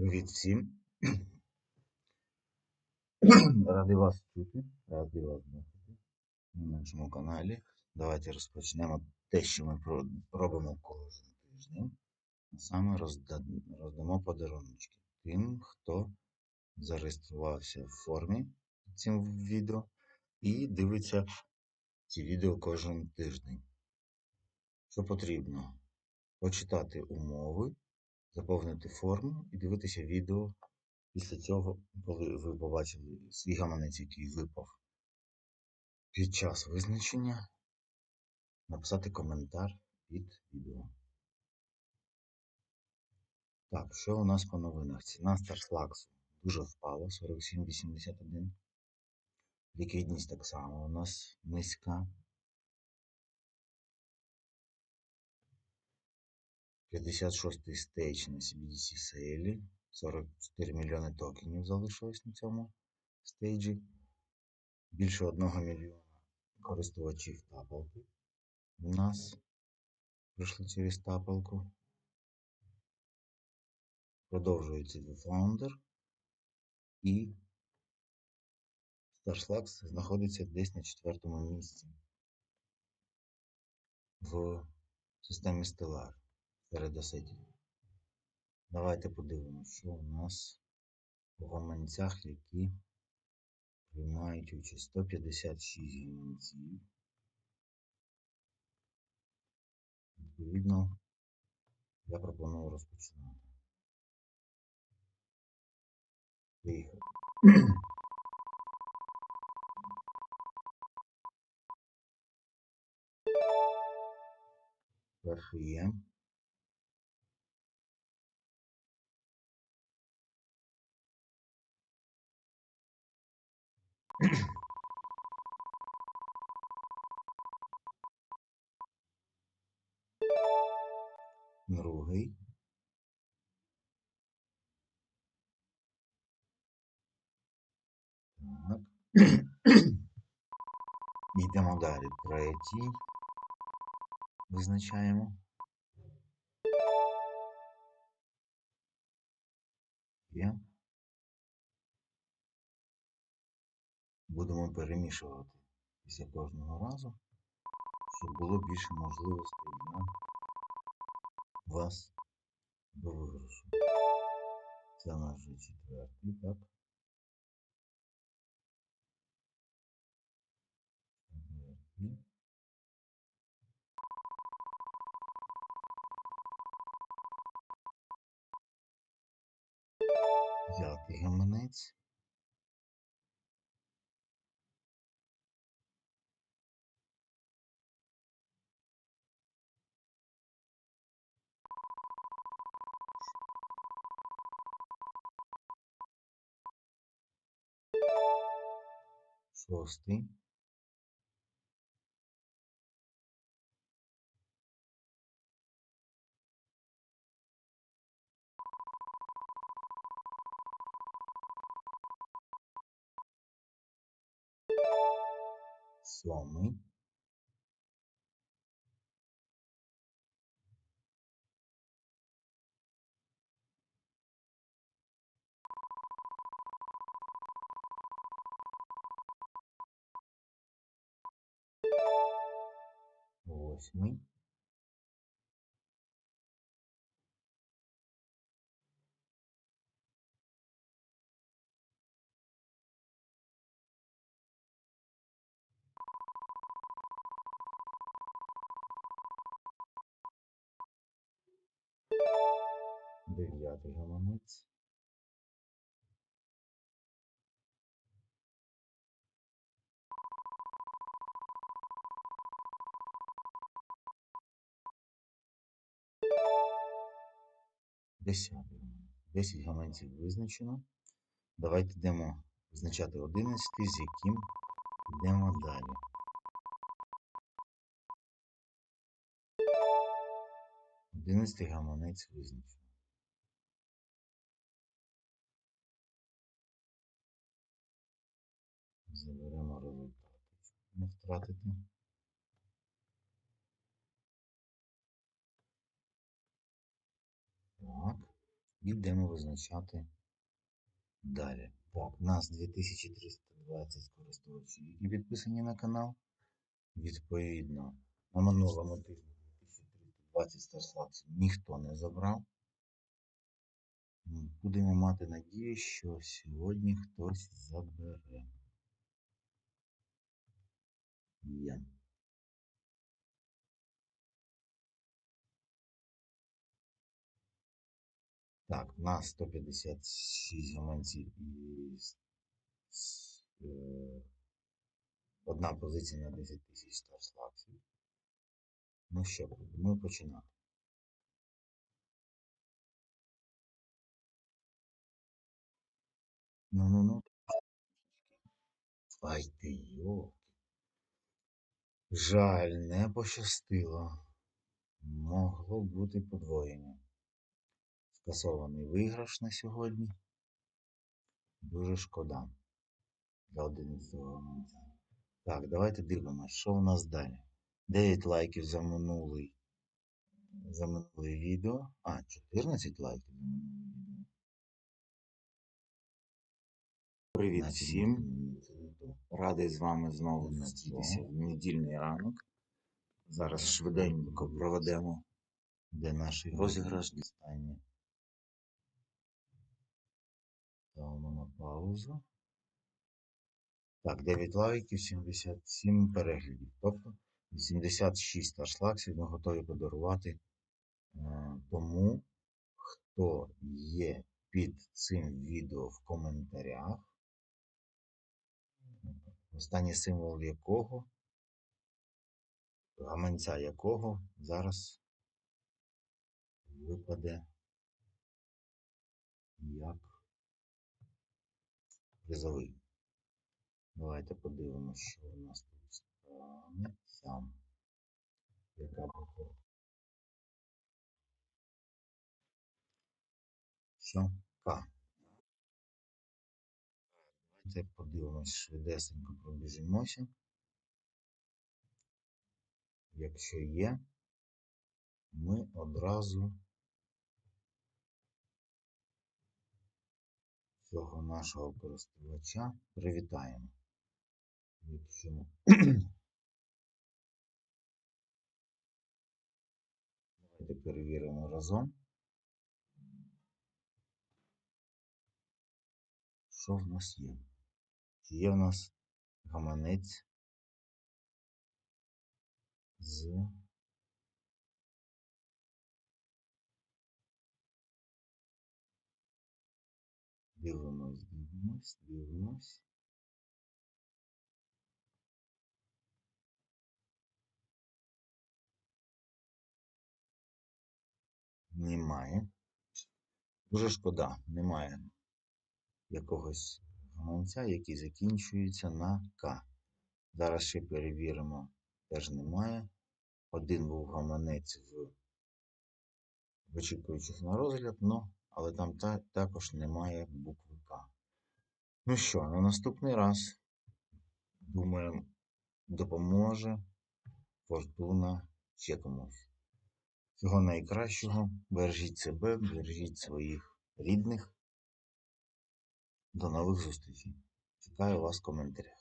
Привіт всім. Радий вас чути, радий вас бачити на нашому каналі. Давайте розпочнемо те, що ми робимо кожен тиждень. Саме роздамо подарунки тим, хто зареєструвався в формі цим відео і дивиться ці відео кожен тиждень. Що потрібно? Почитати умови, заповнити форму і дивитися відео після цього, коли ви побачили свій гаманець, який випав під час визначення, написати коментар під відео. Так, що у нас по новинах? Ціна Старслаксу дуже впала 47,81. Ліквідність так само у нас низька. 56-й стейдж на CBDC сейлі. 44 мільйони токенів залишилось на цьому стейджі. Більше 1 мільйона користувачів тапалки у нас пройшли через тапалку. Продовжується The Founder і StarSlax знаходиться десь на четвертому місці в системі Stellar серед. Давайте подивимося, що у нас по гаманцях, які приймають участь 156 гаманців. Відповідно, я пропоную розпочинати. Поїхали. Перший є. Другий. Так. Йдемо далі. Третій. Визначаємо. Є. Будемо перемішувати після кожного разу, щоб було більше можливостей для вас до виграшу. Це наш вже четвертий, так? Четвертий. П'ятий гаманець. posti. Suomi unutmayın. Dünyada yalan et. Десятий. Десять гаманців визначено. Давайте йдемо визначати одинадцятий, з яким йдемо далі. Одинадцятий гаманець визначено. Заберемо результати, щоб не втратити. Йдемо визначати далі. Так, у нас 2320 користувачів, які підписані на канал. Відповідно, на минулому тижні 2320 старслаксів ніхто не забрав. Будемо мати надію, що сьогодні хтось забере. Є. Так, у нас 156 гаманців і одна позиція на 10 тисяч старслаксів. Ну що, ми починаємо. Ну, ну, ну. Ай ти йо. Жаль, не пощастило. Могло бути подвоєння. Скасований виграш на сьогодні. Дуже шкода. За 11 гаманця. Так, давайте дивимося, що у нас далі. 9 лайків за минулий. За минуле відео. А, 14 лайків за минуле відео. Привіт всім. Радий з вами знову зустрітися в недільний ранок. Зараз швиденько проведемо Де наш розіграш. останнє. Ставимо на паузу. Так, 9 лайків, 77 переглядів. Тобто 86 старшлаксів ми готові подарувати е, тому, хто є під цим відео в коментарях. Останній символ якого, гаманця якого зараз випаде як призовий. Давайте подивимося, що у нас тут станеться. Яка буде. Що? К. Давайте подивимось, швидесенько пробіжимося. Якщо є, ми одразу цього нашого користувача привітаємо. Якщо давайте перевіримо разом. Що в нас є? Чи є в нас гаманець з дивимось, дивимось, дивимось. Немає. Дуже шкода, немає якогось гаманця, який закінчується на К. Зараз ще перевіримо, теж немає. Один був гаманець в в очікуючих на розгляд, ну, але там та, також немає букви К. Ну що, на наступний раз, думаємо, допоможе фортуна ще комусь. Всього найкращого. Бережіть себе, бережіть своїх рідних. До нових зустрічей. Чекаю вас в коментарях.